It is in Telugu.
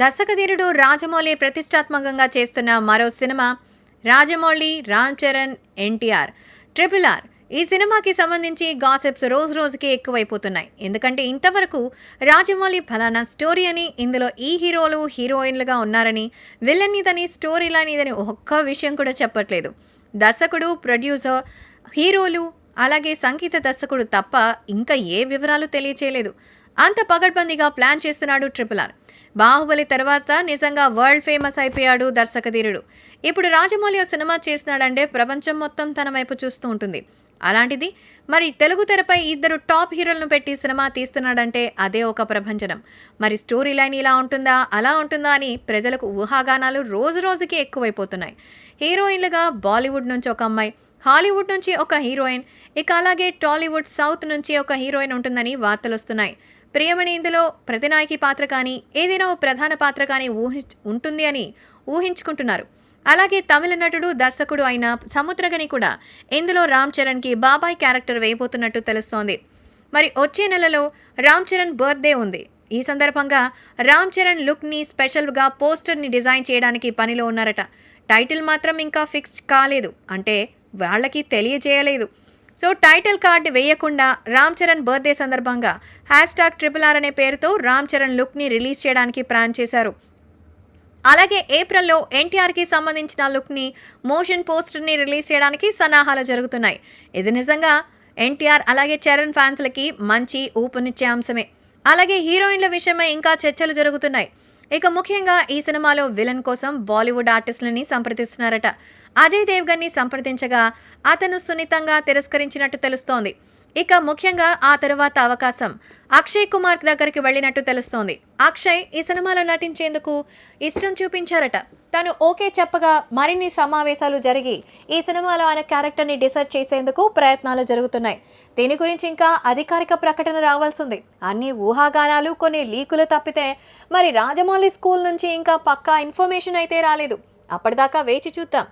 దర్శకధీరుడు రాజమౌళి ప్రతిష్టాత్మకంగా చేస్తున్న మరో cinema Rajamouli Ram Charan NTR. Triple R. ఈ సినిమాకి సంబంధించి గాసిప్స్ రోజు రోజుకి ఎక్కువైపోతున్నాయి. ఎందుకంటే ఇంతవరకు రాజమౌళి ఫలానా స్టోరీ అని ఇందులో ఈ హీరోలు హీరోయిన్లుగా ఉన్నారని విలన్ ఇదని స్టోరీ లైన్ ఇదని ఒక్క విషయం కూడా చెప్పట్లేదు. దర్శకుడు ప్రొడ్యూసర్ హీరోలు అలాగే సంగీత దర్శకుడు తప్ప ఇంకా ఏ వివరాలు తెలియచేయలేదు. అంత పగడ్బందీగా ప్లాన్ చేస్తున్నాడు ట్రిపుల్ ఆర్. బాహుబలి తర్వాత నిజంగా వరల్డ్ ఫేమస్ అయిపోయాడు దర్శకధీరుడు. ఇప్పుడు రాజమౌళి సినిమా చేస్తున్నాడంటే ప్రపంచం మొత్తం తన వైపు చూస్తూ ఉంటుంది. అలాంటిది మరి తెలుగు తెరపై ఇద్దరు టాప్ హీరోలను పెట్టి సినిమా తీస్తున్నాడంటే అదే ఒక ప్రభంజనం. మరి స్టోరీ లైన్ ఇలా ఉంటుందా? అలా ఉంటుందా అని ప్రజలకు ఊహాగానాలు రోజు రోజుకి ఎక్కువైపోతున్నాయి. హీరోయిన్లుగా బాలీవుడ్ నుంచి ఒక అమ్మాయి హాలీవుడ్ నుంచి ఒక హీరోయిన్ ఇక అలాగే టాలీవుడ్ సౌత్ నుంచి ఒక హీరోయిన్ ఉంటుందని వార్తలు వస్తున్నాయి ప్రియమణి ఇందులో ప్రతినాయకి పాత్ర కానీ ఏదైనా ఓ ప్రధాన పాత్ర కానీ ఊహి ఉంటుంది అని ఊహించుకుంటున్నారు. అలాగే తమిళ నటుడు దర్శకుడు అయిన సముద్రగని కూడా ఇందులో రామ్ చరణ్కి బాబాయ్ క్యారెక్టర్ వేయబోతున్నట్టు తెలుస్తోంది. మరి వచ్చే నెలలో రామ్ చరణ్ బర్త్డే ఉంది. ఈ సందర్భంగా రామ్ చరణ్ లుక్ని స్పెషల్గా పోస్టర్ని డిజైన్ చేయడానికి పనిలో ఉన్నారట. టైటిల్ మాత్రం ఇంకా ఫిక్స్ కాలేదు. అంటే వాళ్ళకి తెలియజేయలేదు. సో టైటిల్ కార్డు వేయకుండా రామ్ చరణ్ బర్త్డే సందర్భంగా హ్యాష్ ట్యాగ్ ట్రిపుల్ ఆర్ అనే పేరుతో రామ్ చరణ్ లుక్ని రిలీజ్ చేయడానికి ప్లాన్ చేశారు. అలాగే ఏప్రిల్లో ఎన్టీఆర్కి సంబంధించిన లుక్ని మోషన్ పోస్టర్ని రిలీజ్ చేయడానికి సన్నాహాలు జరుగుతున్నాయి. ఇది నిజంగా ఎన్టీఆర్ అలాగే చరణ్ ఫ్యాన్స్లకి మంచి ఊపునిచ్చే అంశమే. అలాగే హీరోయిన్ల విషయమై ఇంకా చర్చలు జరుగుతున్నాయి. ఇక ముఖ్యంగా ఈ సినిమాలో విలన్ కోసం బాలీవుడ్ ఆర్టిస్టులని సంప్రదిస్తున్నారట. అజయ్ దేవ్గన్ని సంప్రదించగా అతను సున్నితంగా తిరస్కరించినట్టు తెలుస్తోంది. ఇక ముఖ్యంగా ఆ తరువాత అవకాశం. అక్షయ్ కుమార్ దగ్గరికి వెళ్ళినట్టు తెలుస్తోంది. అక్షయ్ ఈ సినిమాలో నటించేందుకు ఇష్టం చూపించారట. తను ఓకే చెప్పగా మరిన్ని సమావేశాలు జరిగి ఈ సినిమాలో ఆయన క్యారెక్టర్ని డిసైడ్ చేసేందుకు ప్రయత్నాలు జరుగుతున్నాయి. దీని గురించి ఇంకా అధికారిక ప్రకటన రావాల్సింది అన్ని ఊహాగానాలు కొన్ని లీకులు తప్పితే మరి రాజమౌళి స్కూల్ నుంచి ఇంకా పక్కా ఇన్ఫర్మేషన్ అయితే రాలేదు. అప్పటిదాకా వేచి చూద్దాం.